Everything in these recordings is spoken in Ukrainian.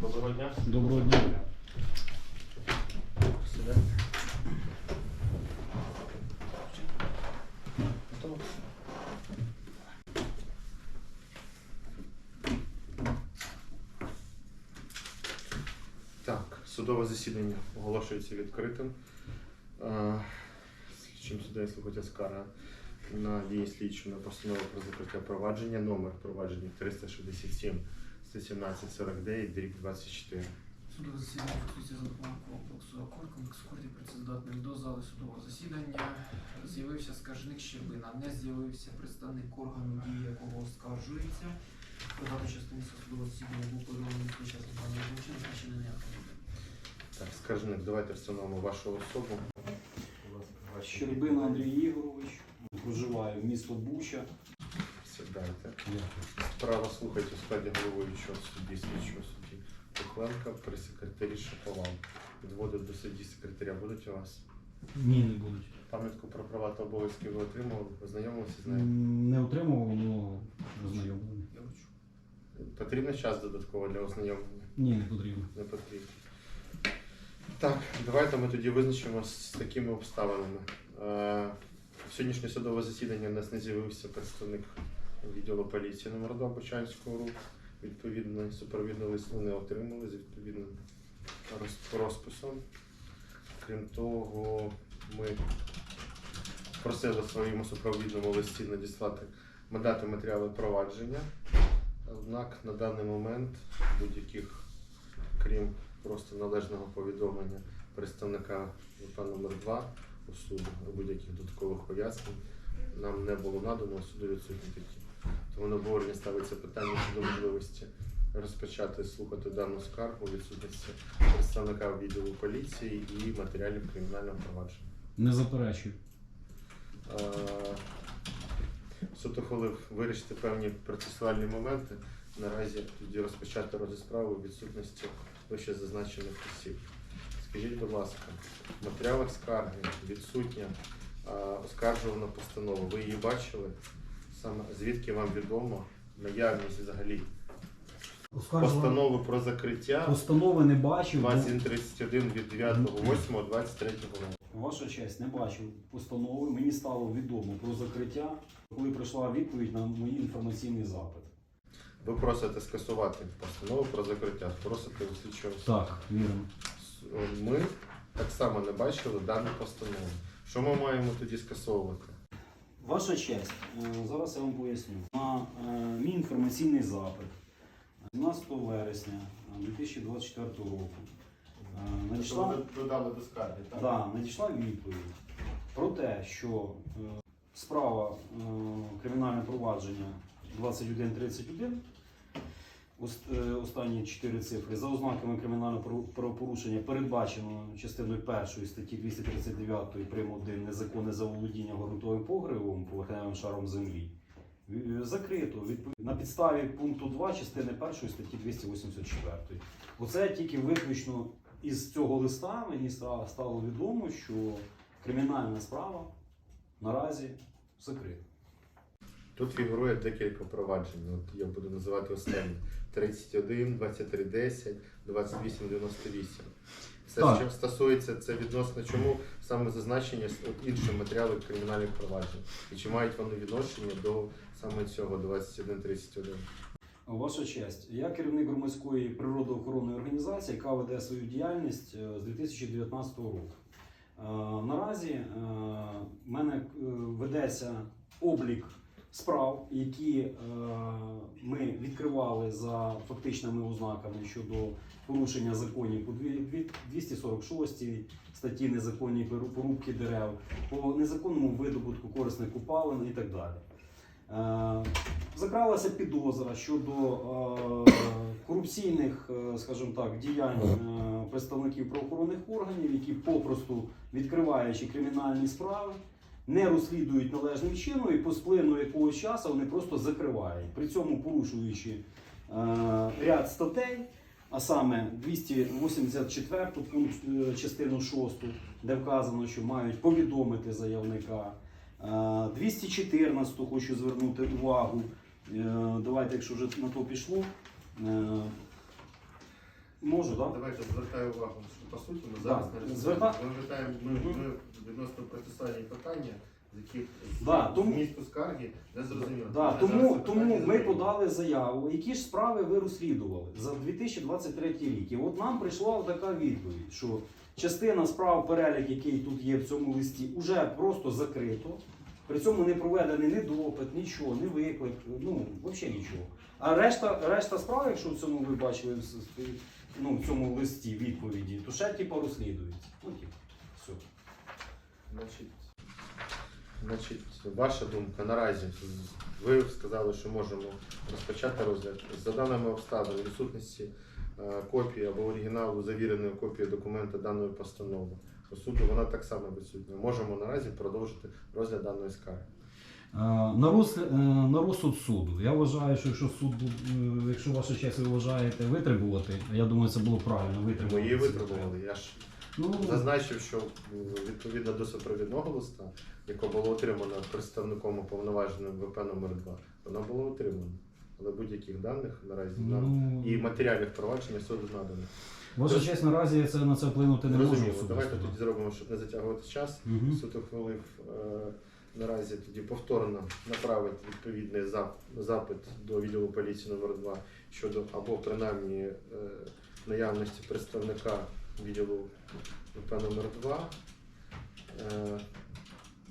Доброго дня. Доброго дня. Так, судове засідання оголошується відкритим. Е, Слідчим суддею слухати скара на дії слідчого на постанову про закриття провадження, номер провадження 367 117 49 дріб 24. Судове засідання фіксується за допомогою комплексу акорд, комплекс акордів працездатним до зали судового засідання. З'явився скаржник Щербина, не з'явився представник органу, дії якого оскаржується. Продати частини судового засідання був повідомлений спочатку пана Злочин, значення не буде. Так, скаржник, давайте встановимо вашу особу. Щербина Андрій Ігорович, проживаю місто Буча. Сідайте. Справа слухайте у складі головуючого судді, слідчого судді Кухленка, при секретарі Шаповал. Відводить до судді секретаря. Будуть у вас? Ні, не будуть. Пам'ятку про права та обов'язки ви отримали, ознайомилися з нею? М, Не отримував, але ознайомлений. Потрібен час додатково для ознайомлення? Ні, не потрібно. Не потрібно. Так, давайте ми тоді визначимо з такими обставинами. Е, в сьогоднішнє судове засідання у нас не з'явився представник відділу поліції номер 2 Бочанського руху. Відповідно, супровідний лист вони отримали з відповідним розписом. Крім того, ми просили своєму супровідному листі надіслати мандати матеріали провадження. Однак на даний момент будь-яких, крім просто належного повідомлення представника ВП номер 2 у суду, будь-яких додаткових пояснень нам не було надано, суду відсутні такі. Тому на обговорення ставиться питання щодо можливості розпочати слухати дану скаргу відсутності представника відділу поліції і матеріалів кримінального провадження. Не заперечую. Е, Суд ухвалив вирішити певні процесуальні моменти. Наразі тоді розпочати розгляд справи у відсутності вище зазначених осіб. Скажіть, будь ласка, в матеріалах скарги відсутня е, оскаржувана постанова. Ви її бачили? Саме звідки вам відомо наявність взагалі постанови про закриття Постанови не бачив. бо- 2131 від 9.08.23 року. Ваша честь, не бачив постанови. Мені стало відомо про закриття, коли прийшла відповідь на мій інформаційний запит. Ви просите скасувати постанову про закриття, просите у слідчого. Так, вірно. Ми так само не бачили дану постанову. Що ми маємо тоді скасовувати? Ваша честь, е, зараз я вам поясню. На е, мій інформаційний запит 17 вересня е, 2024 року е, надійшла. додали до скарги, так? Да, надійшла відповідь про те, що справа кримінальне провадження 2131, ос- е, останні чотири цифри, за ознаками кримінального правопорушення передбачено частиною першої статті 239 прим. 1 незаконне заволодіння ґрунтовим погребом поверхневим шаром землі. Закрито відпов- на підставі пункту 2 частини першої статті 284. Оце тільки виключно із цього листа мені ста- стало відомо, що кримінальна справа наразі закрита. Тут фігурує декілька проваджень. От я буду називати останні. 31, 2310, 2898. Все, Так. що стосується це відносно чому саме зазначення інших матеріалів кримінальних проваджень. І чи мають вони відношення до саме цього 2131? Ваша честь, я керівник громадської природоохоронної організації, яка веде свою діяльність е, з 2019 року. Е, Наразі е, в мене ведеться облік справ, які е, ми відкривали за фактичними ознаками щодо порушення законів по дві- дві- 246 статті незаконні порубки дерев, по незаконному видобутку корисних купалин і так далі. Е, Закралася підозра щодо е, корупційних, скажімо так, діянь представників правоохоронних органів, які попросту відкриваючи кримінальні справи, не розслідують належним чином і по сплину якогось часу вони просто закривають. При цьому порушуючи е, ряд статей, а саме 284 пункт е, частину 6, де вказано, що мають повідомити заявника. Е, 214 хочу звернути увагу. Е, Давайте, якщо вже на то пішло. Е, так? Давайте звертаю увагу, що по суті ми Да. зараз не Зверта- Ми вважаємо, ми, ми відносно процесуальні питання, з яких Да, тому- змісту скарги не зрозуміло. Да, Ми тому, тому ми задаємо. подали заяву, які ж справи ви розслідували за 2023 рік. І от нам прийшла така відповідь, що частина справ, перелік, який тут є в цьому листі, вже просто закрито. При цьому не проведений ні допит, нічого, ні виклик, ну взагалі нічого. А решта, решта справ, якщо в цьому ви бачили с- ну, в цьому листі відповіді, то ще типу розслідується. Ну, типу, все. Значить, значить, ваша думка наразі. Ви сказали, що можемо розпочати розгляд. За даними обставин, відсутності е, копії або оригіналу завіреної копії документа даної постанови. По суду вона так само відсутня. Можемо наразі продовжити розгляд даної скарги. Е, На, е, на розсуд суду. Я вважаю, що якщо суд, е, якщо ваша честь ви вважаєте витребувати, я думаю, це було правильно витребувати. Ці витребували. Я ж Ну, зазначив, що відповідно до супровідного листа, яке було отримано представником уповноваженим ВП номер 2 воно було отримано. Але будь-яких даних наразі нам ну, і матеріалів провадження суду надано. ваша честь наразі це на це вплинути не може. Давайте тоді зробимо, щоб не затягувати час. Мгм. Суд ухвалив е, наразі тоді повторно направить відповідний запит до відділу поліції номер 2 щодо або принаймні е, наявності представника відділу ВП номер 2 е,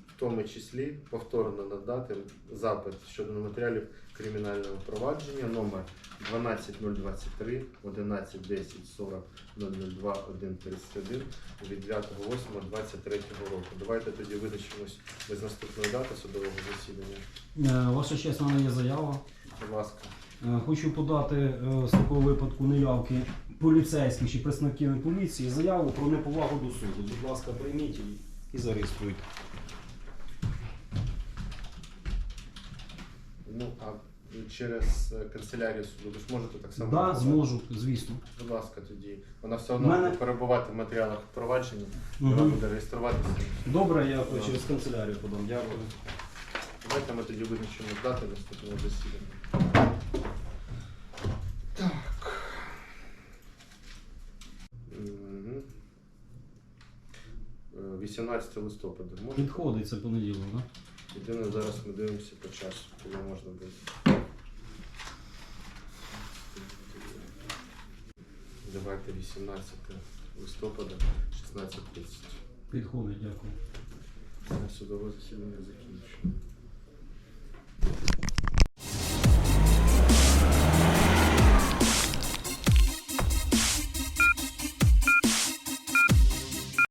в тому числі повторно надати запит щодо матеріалів кримінального провадження номер 12023 1110 40 002 131 від 9.8.23 року. Давайте тоді визначимось без наступної дати судового засідання. Е, Ваша честь, мене є заява. Будь ласка. Е, Хочу подати е, з такого випадку неявки поліцейських чи представників поліції заяву про неповагу до суду. Будь ласка, прийміть її і зареєструйте. Ну а через е, канцелярію суду ви ж можете так само. Да, подати? зможу, звісно. Будь ласка, тоді. Вона все одно Мене- буде перебувати в матеріалах провадження, вона Мгм. буде реєструватися. Добре, я через канцелярію подам. Дякую. Давайте ми тоді визначимо дати наступного засідання. Так. Мгм. Е, 18 листопада. Можна? Підходить це понеділок, так? Єдине, зараз ми дивимося по часу, коли можна буде. Давайте 18 листопада, 16.30. Підходить, дякую. Судове засідання закінчено.